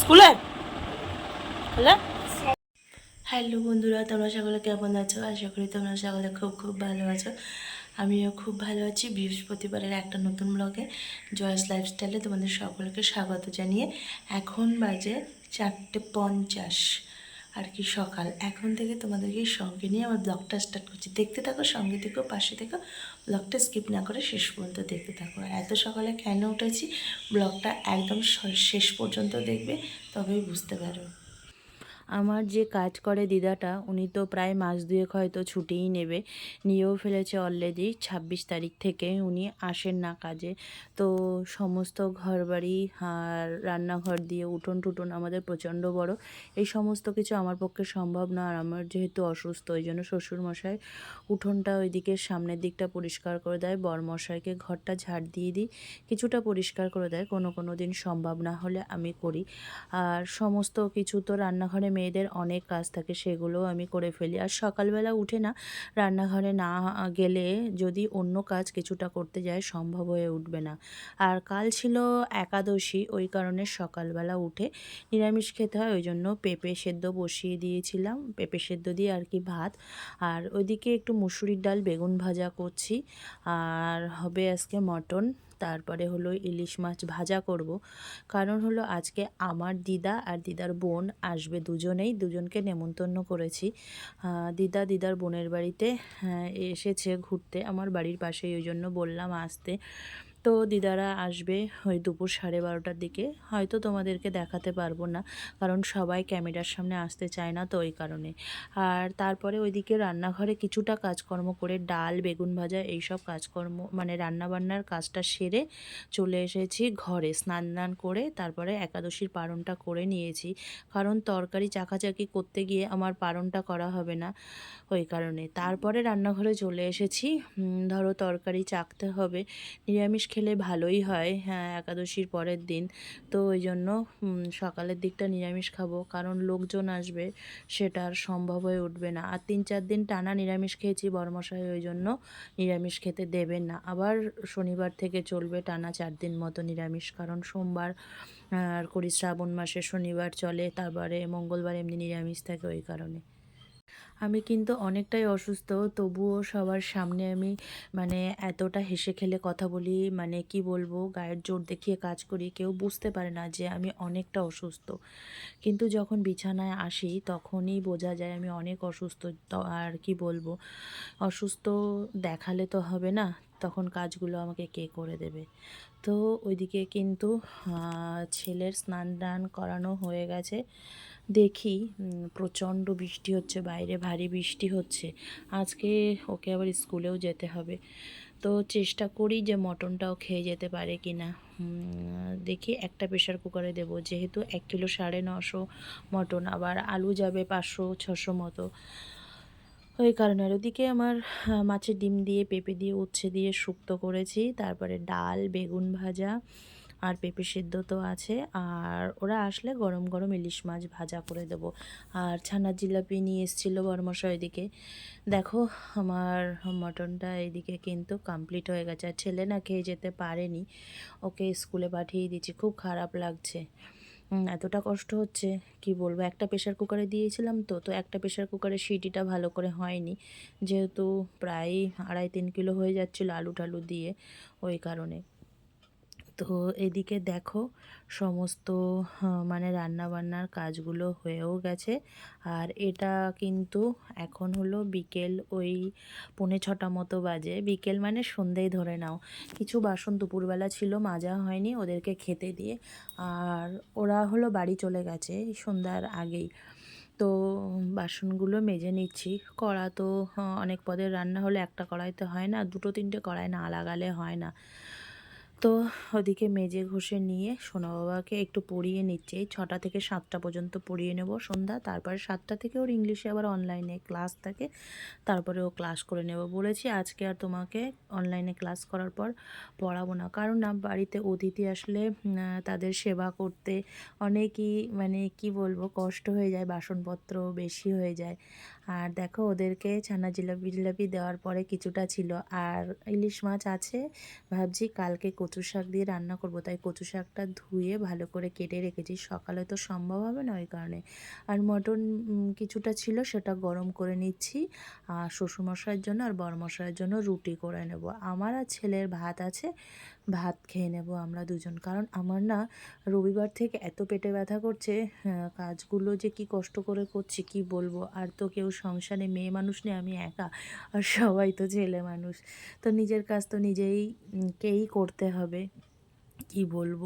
স্কুলে? Hello? Hello বন্ধুরা, তোমরা সকলে কেমন আছো? আশা করি তোমরা সকলে খুব খুব ভালো আছো। আমিও খুব ভালো আছি। বৃহস্পতিবারের একটা নতুন ব্লগে জয়েস লাইফস্টাইলে তোমাদের সকলকে স্বাগত জানিয়ে এখন বাজে চারটে পঞ্চাশ। আর কি সকাল। এখন থেকে তোমাদেরকে সঙ্গে নিয়ে আমার ব্লগটা স্টার্ট করছি। দেখতে থাকো, সঙ্গে থেকো, পাশে থেকো ব্লগটা স্কিপ না করে শেষ পর্যন্ত দেখতে থাকো। আর এত সকালে কেন উঠেছি? ব্লগটা একদম শেষ পর্যন্ত দেখবে, তবেই বুঝতে পারবে আমার যে কাজ করে দিদাটা, উনি তো প্রায় মাস দুয়েক হয়তো ছুটিই নেবে। নিয়েও ফেলেছে অলরেডি ছাব্বিশ তারিখ থেকে উনি আসেন না কাজে। তো সমস্ত ঘরবাড়ি আর রান্নাঘর দিয়ে উঠোন টুটন আমাদের প্রচণ্ড বড়। এই সমস্ত কিছু আমার পক্ষে সম্ভব না। আর আমার যেহেতু অসুস্থ, ওই জন্য শ্বশুরমশাই উঠোনটা ওইদিকে সামনের দিকটা পরিষ্কার করে দেয়। বরমশাইকে ঘরটা ঝাড় দিয়ে দিই। কিছুটা পরিষ্কার করে দেয়। কোনো কোনো দিন সম্ভব না হলে আমি করি। আর সমস্ত কিছু তো রান্নাঘরে মেয়েদের অনেক কাজ থাকে, সেগুলোও আমি করে ফেলি। আর সকালবেলা উঠে না, রান্নাঘরে না গেলে যদি অন্য কাজ কিছুটা করতে যায়, সম্ভব হয়ে উঠবে না। আর কাল ছিল একাদশী, ওই কারণে সকালবেলা উঠে নিরামিষ খেতে হয়, ওই জন্য পেঁপে সেদ্ধ বসিয়ে দিয়েছিলাম। পেঁপে সেদ্ধ দিয়ে আর কি ভাত। আর ওইদিকে একটু মুসুরির ডাল, বেগুন ভাজা করছি। আর হবে আজকে মটন। তারপরে হলো ইলিশ মাছ ভাজা করব। কারণ হলো আজকে আমার দিদা আর দিদার বোন আসবে দুজনেই দুজনকে নেমন্তন্ন করেছি। দিদা দিদার বোনের বাড়িতে হ্যাঁ, এসেছে ঘুরতে। আমার বাড়ির পাশে ওই জন্য বললাম আসতে। তো দিদারা আসবে ওই দুপুর সাড়ে বারোটার দিকে। হয়তো তোমাদেরকে দেখাতে পারব না, কারণ সবাই ক্যামেরার সামনে আসতে চায় না তো ওই কারণে। আর তারপরে ওইদিকে রান্নাঘরে কিছুটা কাজকর্ম করে ডাল, বেগুন ভাজা এইসব কাজকর্ম মানে রান্নাবান্নার কাজটা সেরে চলে এসেছি ঘরে। স্নান দান করে তারপরে একাদশীর পারণটা করে নিয়েছি, কারণ তরকারি চাকাচাকি করতে গিয়ে আমার পারণটা করা হবে না ওই কারণে। তারপরে রান্নাঘরে চলে এসেছি। ধরো তরকারি চাকতে হবে, নিরামিষ খেলে ভালোই হয়। হ্যাঁ একাদশীর পরের দিন। তো ওই জন্য সকালের দিকটা নিরামিষ খাব। কারণ লোকজন আসবে, সেটা আর সম্ভব হয়ে উঠবে না। আর তিন চার দিন টানা নিরামিষ খেয়েছি বরমশাই, ওই জন্য নিরামিষ খেতে দেবেন না। আবার শনিবার থেকে চলবে টানা চার দিন মতো নিরামিষ। কারণ সোমবার, আর করি শ্রাবণ মাসে শনিবার চলে, তারপরে মঙ্গলবার এমনি নিরামিষ থাকে ওই কারণে। আমি কিন্তু অনেকটাই অসুস্থ, তবুও সবার সামনে আমি মানে এতটা হেসে খেলে কথা বলি মানে কি বলব, গায়ের জোর দেখিয়ে কাজ করি, কেউ বুঝতে পারে না যে আমি অনেকটা অসুস্থ। কিন্তু যখন বিছানায় আসি তখনই বোঝা যায় আমি অনেক অসুস্থ আর কি বলব, অসুস্থ দেখালে তো হবে না তখন কাজগুলো আমাকে কে করে দেবে। তো ওইদিকে কিন্তু ছেলের স্নান টান করানো হয়ে গেছে। দেখি প্রচণ্ড বৃষ্টি হচ্ছে, বাইরে ভারী বৃষ্টি হচ্ছে। আজকে ওকে আবার স্কুলেও যেতে হবে। তো চেষ্টা করি যে মটনটাও খেয়ে যেতে পারে কি না দেখি একটা প্রেশার কুকারে দেবো। যেহেতু এক কিলো সাড়ে নশো মটন, আবার আলু যাবে পাঁচশো, ছশো মতো। ওই কারণে আর ওদিকে আমার মাছের ডিম দিয়ে, পেঁপে দিয়ে, উচ্ছে দিয়ে শুক্তো করেছি। তারপরে ডাল, বেগুন ভাজা আর পেঁপে সেদ্ধ তো আছে। আর ওরা আসলে গরম গরম ইলিশ মাছ ভাজা করে দেবো। আর ছানার জিলাপি নিয়ে এসেছিল বরমশা ওইদিকে। দেখো, আমার মটনটা এইদিকে কিন্তু কমপ্লিট হয়ে গেছে। আর ছেলে না খেয়ে যেতে পারেনি। ওকে স্কুলে পাঠিয়ে দিচ্ছি খুব খারাপ লাগছে। এতটা কষ্ট হচ্ছে, কি বলব? একটা প্রেশার কুকারে দিয়েছিলাম তো তো একটা প্রেশার কুকারে সিটিটা ভালো করে হয়নি। যেহেতু প্রায় আড়াই তিন কিলো হয়ে যাচ্ছিল আলু টালু দিয়ে, ওই কারণে। তো এদিকে দেখো সমস্ত আহ, মানে রান্নাবান্নার কাজগুলো হয়েও গেছে। আর এটা কিন্তু এখন হলো বিকেল ওই পৌনে ছটা মতো বাজে। বিকেল মানে সন্ধেই ধরে নাও। কিছু বাসন দুপুরবেলা ছিল মাজা হয়নি ওদেরকে খেতে দিয়ে। আর ওরা হলো বাড়ি চলে গেছে সন্ধ্যার আগেই। তো বাসনগুলো মেজে নিচ্ছি। কড়া তো অনেক পদের রান্না হলে একটা কড়াইতে হয় না দুটো তিনটে কড়াই না লাগালে হয় না। তো ওদিকে মেজে ঘষে নিয়ে সোনা বাবাকে একটু পড়িয়ে নিচ্ছে। ছটা থেকে সাতটা পর্যন্ত পড়িয়ে নেব সন্ধ্যা, তারপরে সাতটা থেকে ওর ইংলিশে আবার অনলাইনে ক্লাস থাকে, তারপরে ও ক্লাস করে নেব। বলেছি আজকে আর তোমাকে অনলাইনে ক্লাস করার পর পড়াবো না, কারণ না বাড়িতে অতিথি আসলে তাদের সেবা করতে অনেকই মানে কি বলব, কষ্ট হয়ে যায়, বাসনপত্র বেশি হয়ে যায়। আর দেখো ওদেরকে ছানা জিলাপি জিলাপি দেওয়ার পরে কিছুটা ছিল। আর ইলিশ মাছ আছে, ভাবছি কালকে কচু শাক দিয়ে রান্না করব। তাই কচু শাকটা ধুয়ে ভালো করে কেটে রেখেছি। সকালে তো সম্ভব হবে না ওই কারণে। আর মটন কিছুটা ছিল, সেটা গরম করে নিচ্ছি। আর শ্বশুরমশাইয়ের জন্য আর বড়মশাইয়ের জন্য রুটি করে নেব। আমার আর ছেলের ভাত আছে, ভাত খেয়ে নেব আমরা দুজন। কারণ আমার না রবিবার থেকে এত পেটে ব্যথা করছে কাজগুলো যে কি কষ্ট করে করছি, কি বলব? আর তো কেউ সংসারে মেয়ে মানুষ নেই আমি একা আর সবাই তো ছেলে মানুষ। তো নিজের কাজ তো নিজেই কেই করতে হবে? কি বলব?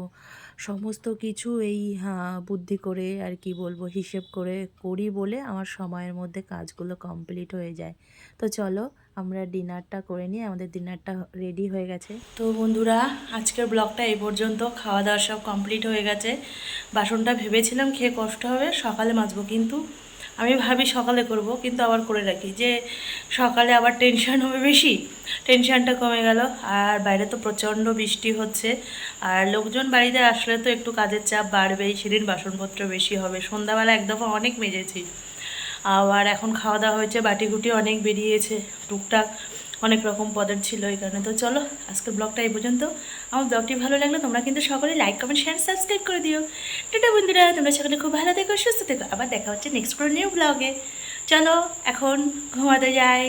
সমস্ত কিছু এই হ্যাঁ, বুদ্ধি করে আর কি বলব হিসেব করে করি বলে আমার সময়ের মধ্যে কাজগুলো কমপ্লিট হয়ে যায়। তো চলো আমরা ডিনারটা করে নিই আমাদের ডিনারটা রেডি হয়ে গেছে। তো বন্ধুরা আজকের ব্লগটা এই পর্যন্ত। খাওয়া দাওয়া সব কমপ্লিট হয়ে গেছে। বাসনটা ভেবেছিলাম খেয়ে কষ্ট হবে সকালে মাজবো কিন্তু আমি ভাবি সকালে করব, কিন্তু আবার করে রাখি। যে সকালে আবার টেনশান হবে বেশি টেনশানটা কমে গেল। আর বাইরে তো প্রচণ্ড বৃষ্টি হচ্ছে। আর লোকজন বাড়িতে আসলে তো একটু কাজের চাপ বাড়বেই, সেদিন বাসনপত্র বেশি হবে। সন্ধ্যাবেলা এক দফা অনেক মেজেছি। আবার এখন খাওয়া দাওয়া হয়েছে, বাটিগুটি অনেক বেরিয়েছে, টুকটাক। অনেক রকম পদের ছিল এই কারণে। তো চলো, আজকের ব্লগটা এই পর্যন্ত। আমার ব্লগটি ভালো লাগল তোমরা কিন্তু সকলে লাইক কমেন্ট শেয়ার সাবস্ক্রাইব করে দিও। টাটা বন্ধুরা, তোমরা সকলে খুব ভালো থেকো, সুস্থ থেকো। আবার দেখা হচ্ছে নেক্সট কোনো নিউ ব্লগে চলো, এখন ঘুমাতে যাই।